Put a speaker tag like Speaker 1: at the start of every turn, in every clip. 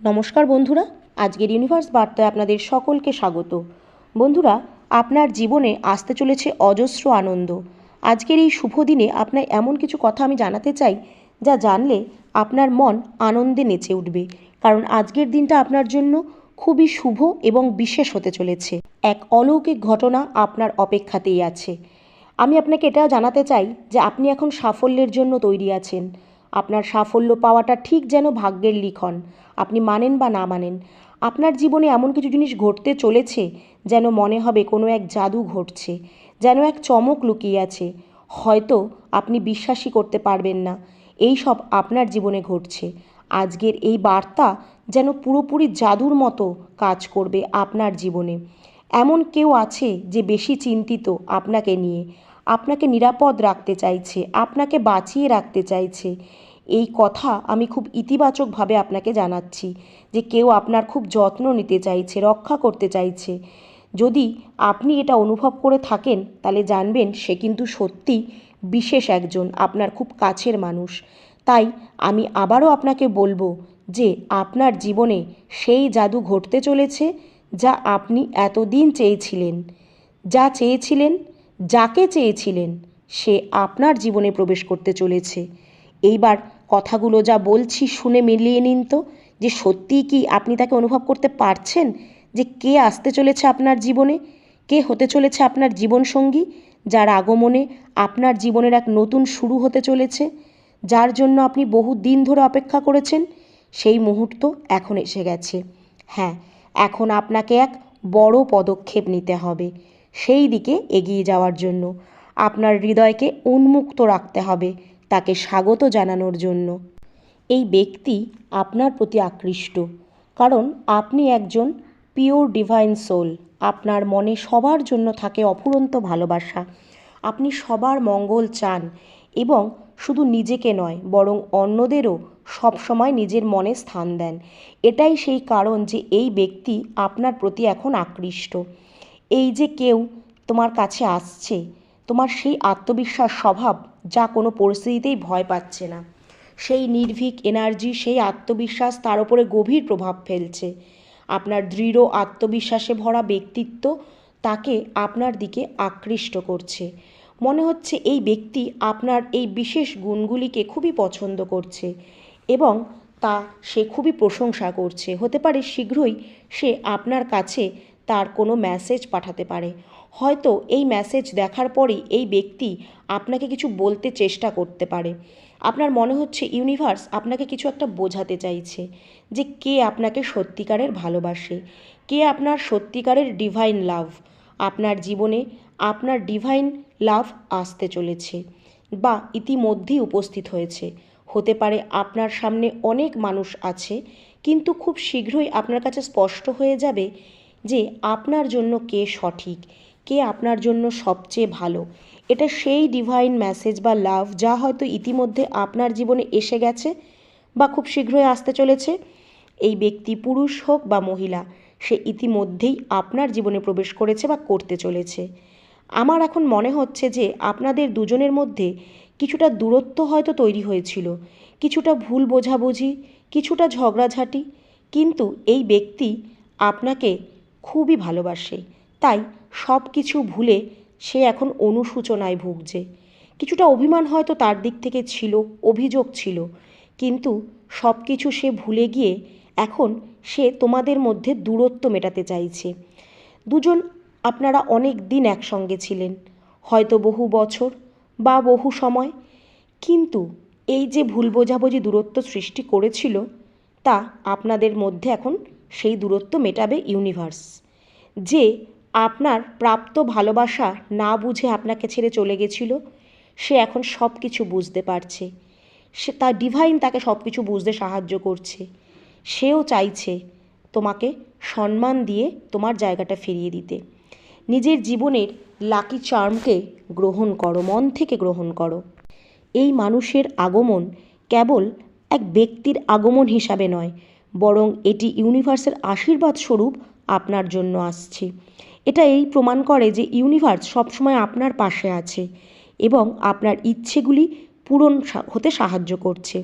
Speaker 1: নমস্কার বন্ধুরা, আজকের ইউনিভার্স বার্তায় আপনাদের সকলকে স্বাগত। বন্ধুরা, আপনার জীবনে আসতে চলেছে অজস্র আনন্দ। আজকের এই শুভ দিনে আপনার এমন কিছু কথা আমি জানাতে চাই, যা জানলে আপনার মন আনন্দে নেচে উঠবে। কারণ আজকের দিনটা আপনার জন্য খুবই শুভ এবং বিশেষ হতে চলেছে। এক অলৌকিক ঘটনা আপনার অপেক্ষাতেই আছে। আমি আপনাকে এটাও জানাতে চাই যে আপনি এখন সাফল্যের জন্য তৈরি আছেন। আপনার সাফল্য পাওয়াটা ঠিক যেন ভাগ্যের লিখন। আপনি মানেন বা না মানেন, আপনার জীবনে এমন কিছু জিনিস ঘটতে চলেছে যেন মনে হবে কোনো এক জাদু ঘটছে, যেন এক চমক লুকিয়ে আছে, হয়তো আপনি বিশ্বাসই করতে পারবেন না। এই সব আপনার জীবনে ঘটছে। আজকের এই বার্তা যেন পুরোপুরি জাদুর মতো কাজ করবে আপনার জীবনে। এমন কেউ আছে যে বেশি চিন্তিত আপনাকে নিয়ে। আপনাকে নিরাপদ রাখতে চাইছে, আপনাকে বাঁচিয়ে রাখতে চাইছে। এই কথা আমি খুব ইতিবাচকভাবে আপনাকে জানাচ্ছি যে কেউ আপনার খুব যত্ন নিতে চাইছে, রক্ষা করতে চাইছে। যদি আপনি এটা অনুভব করে থাকেন, তাহলে জানবেন সে কিন্তু সত্যি বিশেষ একজন, আপনার খুব কাছের মানুষ। তাই আমি আবারও আপনাকে বলব যে আপনার জীবনে সেই জাদু ঘটতে চলেছে যা আপনি এতদিন চেয়েছিলেন। যা চেয়েছিলেন, যাকে চেয়েছিলেন, সে আপনার জীবনে প্রবেশ করতে চলেছে। এইবার কথাগুলো যা বলছি শুনে মিলিয়ে নিন তো, যে সত্যিই কি আপনি তাকে অনুভব করতে পারছেন যে কে আসতে চলেছে আপনার জীবনে? কে হতে চলেছে আপনার জীবনসঙ্গী? যার আগমনে আপনার জীবনের এক নতুন শুরু হতে চলেছে? যার জন্য আপনি বহু দিন ধরে অপেক্ষা করেছেন? সেই মুহূর্ত এখন এসে গেছে। হ্যাঁ এখন আপনাকে এক বড় পদক্ষেপ নিতে হবে। সেই দিকে এগিয়ে যাওয়ার জন্য। আপনার হৃদয়কে উন্মুক্ত রাখতে হবে। তাকে স্বাগত জানানোর জন্য। এই ব্যক্তি আপনার প্রতি আকৃষ্ট, কারণ আপনি একজন পিওর ডিভাইন সোল আপনার মনে সবার জন্য থাকে অফুরন্ত ভালোবাসা। আপনি সবার মঙ্গল চান এবং শুধু নিজেকে নয়, বরং অন্যদেরও সবসময় নিজের মনে স্থান দেন। এটাই সেই কারণ যে এই ব্যক্তি আপনার প্রতি এখন আকৃষ্ট। এই যে কেউ তোমার কাছে আসছে তোমার সেই আত্মবিশ্বাস স্বভাব যা কোনো পরিস্থিতিতেই ভয় পাচ্ছে না। সেই নির্ভীক এনার্জি সেই আত্মবিশ্বাস তার উপরে গভীর প্রভাব ফেলছে। আপনার দৃঢ় আত্মবিশ্বাসে ভরা ব্যক্তিত্ব তাকে আপনার দিকে আকৃষ্ট করছে। মনে হচ্ছে এই ব্যক্তি আপনার এই বিশেষ গুণগুলিকে খুবই পছন্দ করছে এবং তা সে খুবই প্রশংসা করছে। হতে পারে শীঘ্রই সে আপনার কাছে তার কোনো মেসেজ পাঠাতে পারে। হয়তো এই মেসেজ দেখার পরেই এই ব্যক্তি আপনাকে কিছু বলতে চেষ্টা করতে পারে। আপনার মনে হচ্ছে ইউনিভার্স আপনাকে কিছু একটা বোঝাতে চাইছে যে কে আপনাকে সত্যিকারের ভালোবাসে, কে আপনার সত্যিকারের ডিভাইন লাভ আপনার জীবনে আপনার ডিভাইন লাভ আসতে চলেছে বা ইতিমধ্যেই উপস্থিত হয়েছে। হতে পারে আপনার সামনে অনেক মানুষ আছে, কিন্তু খুব শীঘ্রই আপনার কাছে স্পষ্ট হয়ে যাবে যে আপনার জন্য কে সঠিক কে আপনার জন্য সবচেয়ে ভালো? এটা সেই ডিভাইন মেসেজ বা লাভ যা হয়তো ইতিমধ্যে আপনার জীবনে এসে গেছে বা খুব শীঘ্রই আসতে চলেছে। এই ব্যক্তি পুরুষ হোক বা মহিলা, সে ইতিমধ্যেই আপনার জীবনে প্রবেশ করেছে বা করতে চলেছে। আমার এখন মনে হচ্ছে যে আপনাদের দুজনের মধ্যে কিছুটা দূরত্ব হয়তো তৈরি হয়েছিল, কিছুটা ভুল বোঝাবুঝি, কিছুটা ঝগড়াঝাটি, কিন্তু এই ব্যক্তি আপনাকে খুবই ভালোবাসে। তাই সব কিছু ভুলে সে এখন অনুশোচনায় ভুগছে। কিছুটা অভিমান হয়তো তার দিক থেকে ছিল, অভিযোগ ছিল। কিন্তু সব কিছু সে ভুলে গিয়ে এখন সে তোমাদের মধ্যে দূরত্ব মেটাতে চাইছে। দুজন আপনারা অনেক দিন একসঙ্গে ছিলেন, হয়তো বহু বছর বা বহু সময়। কিন্তু এই যে ভুল বোঝাবুঝি দূরত্ব সৃষ্টি করেছিল, তা আপনাদের মধ্যে এখন সেই দূরত্ব মেটাবে ইউনিভার্স। যে আপনার প্রাপ্ত ভালোবাসা না বুঝে আপনাকে ছেড়ে চলে গেছিল? সে এখন সব কিছু বুঝতে পারছে। সে তার ডিভাইন তাকে সব কিছু বুঝতে সাহায্য করছে। সেও চাইছে তোমাকে সম্মান দিয়ে তোমার জায়গাটা ফিরিয়ে দিতে। নিজের জীবনের লাকি চার্মকে গ্রহণ করো, মন থেকে গ্রহণ করো। এই মানুষের আগমন কেবল এক ব্যক্তির আগমন হিসাবে নয়, বরং এটি ইউনিভার্সের আশীর্বাদ স্বরূপ আপনার জন্য আসছে। এটা এই প্রমাণ করে যে ইউনিভার্স সবসময় আপনার পাশে আছে এবং আপনার ইচ্ছেগুলি পূরণ হতে সাহায্য করছে।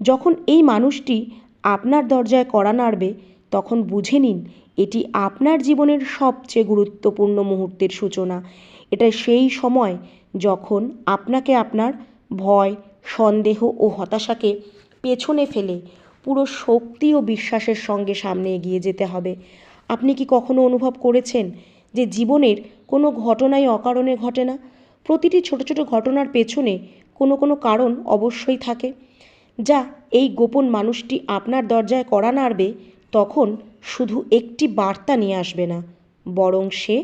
Speaker 1: যখন এই মানুষটি আপনার দরজায় কড়া নাড়বে, তখন বুঝে নিন, এটি আপনার জীবনের সবচেয়ে গুরুত্বপূর্ণ মুহূর্তের সূচনা। এটা সেই সময় যখন আপনাকে আপনার ভয়, সন্দেহ ও হতাশাকে পেছনে ফেলে পুরো শক্তি ও বিশ্বাসের সঙ্গে সামনে এগিয়ে যেতে হবে। আপনি কি কখনো অনুভব করেছেন যে জীবনের কোনো ঘটনাই অকারণে ঘটে না। প্রতিটি ছোট ছোট ঘটনার পেছনে কোনো কোনো কারণ অবশ্যই থাকে। যা এই গোপন মানুষটি আপনার দরজায় কড়া নাড়বে, তখন শুধু একটি বার্তা নিয়ে আসবে না, বরং সে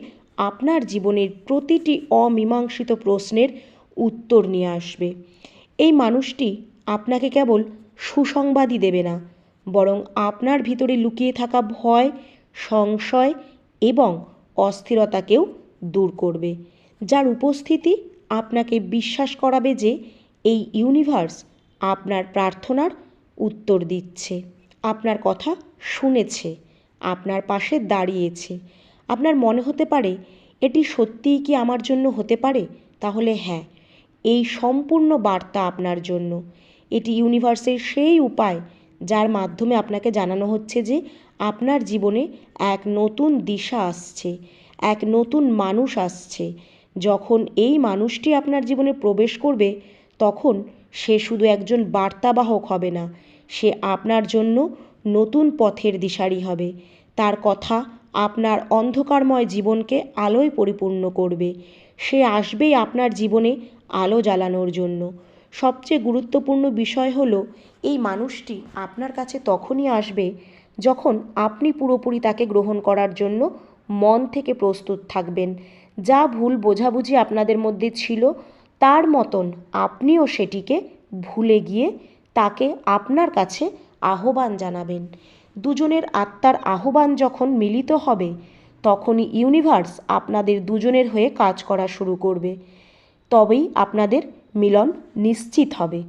Speaker 1: আপনার জীবনের প্রতিটি অমীমাংসিত প্রশ্নের উত্তর নিয়ে আসবে। এই মানুষটি আপনাকে কেবল সুসংবাদই দেবে না, বরং আপনার ভিতরে লুকিয়ে থাকা ভয়, সংশয় এবং অস্থিরতাকেও দূর করবে। যার উপস্থিতি আপনাকে বিশ্বাস করাবে যে এই ইউনিভার্স আপনার প্রার্থনার উত্তর দিচ্ছে। আপনার কথা শুনেছে, আপনার পাশে দাঁড়িয়েছে। আপনার মনে হতে পারে, এটি সত্যিই কি আমার জন্য হতে পারে? তাহলে হ্যাঁ এই সম্পূর্ণ বার্তা আপনার জন্য। এটি ইউনিভার্সের সেই উপায় যার মাধ্যমে আপনাকে জানানো হচ্ছে যে আপনার জীবনে এক নতুন দিশা আসছে, এক নতুন মানুষ আসছে। যখন এই মানুষটি আপনার জীবনে প্রবেশ করবে, তখন সে শুধু একজন বার্তাবাহক হবে না, সে আপনার জন্য নতুন পথের দিশারি হবে। তার কথা আপনার অন্ধকারময় জীবনকে আলোয় পরিপূর্ণ করবে। সে আসবেই আপনার জীবনে আলো জ্বালানোর জন্য। সবচেয়ে গুরুত্বপূর্ণ বিষয় হলো, এই মানুষটি আপনার কাছে তখনই আসবে যখন আপনি পুরোপুরি তাকে গ্রহণ করার জন্য মন থেকে প্রস্তুত থাকবেন। যা ভুল বোঝাবুঝি আপনাদের মধ্যে ছিল, তার মতন আপনিও সেটিকে ভুলে গিয়ে তাকে আপনার কাছে আহ্বান জানাবেন। দুজনের আত্মার আহ্বান যখন মিলিত হবে, তখনই ইউনিভার্স আপনাদের দুজনের হয়ে কাজ করা শুরু করবে। তবেই আপনাদের মিলন নিশ্চিত হবে।